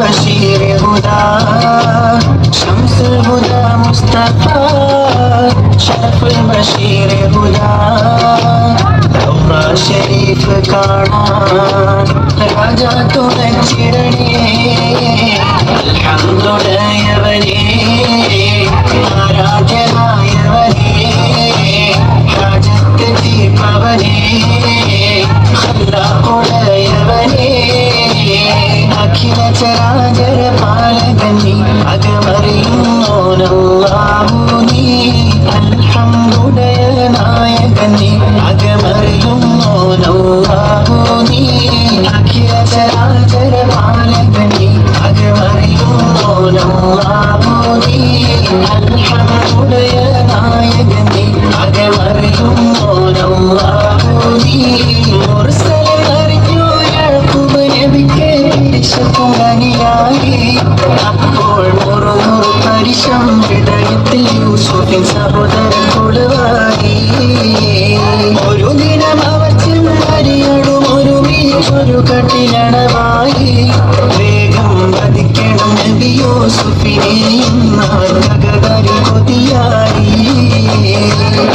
بشير هدى شمس الهدى مصطفى شرف البشير هدى لو راشد കാണാൻ രാജ തുണച്ചിടണേ അൽഹംദുലില്ലാഹവനേ ആരാധ്യനായവനേ രാജത്ത് തീർപ്പവനേ ഖല്ലാഖുടയവനേ അഖില ചരാചര പാലകനി അകമറിയുന്നോനല്ലാഹു അകമറിയുന്നോനല്ലാഹു നീ അഖില ചരാചര പാലകനി അകമറിയുന്നോനല്ലാഹു നീ അൽഹംദുലില്ലാഹ നായകനി അകമറിയുന്നോനല്ലാഹു നീ മുർസലൻ അറിഞ്ഞു യാക്കൂബ് നബിക്ക് വിശപ്പുടനിയായി അപ്പോൾ മുറുമുറു പരിശം ഹൃദയത്തിൽ യൂസുഫിൻ സഹോദരൻ കുളുവായി ഒരു കട്ടിലടവായി. വേഗം പതിക്കും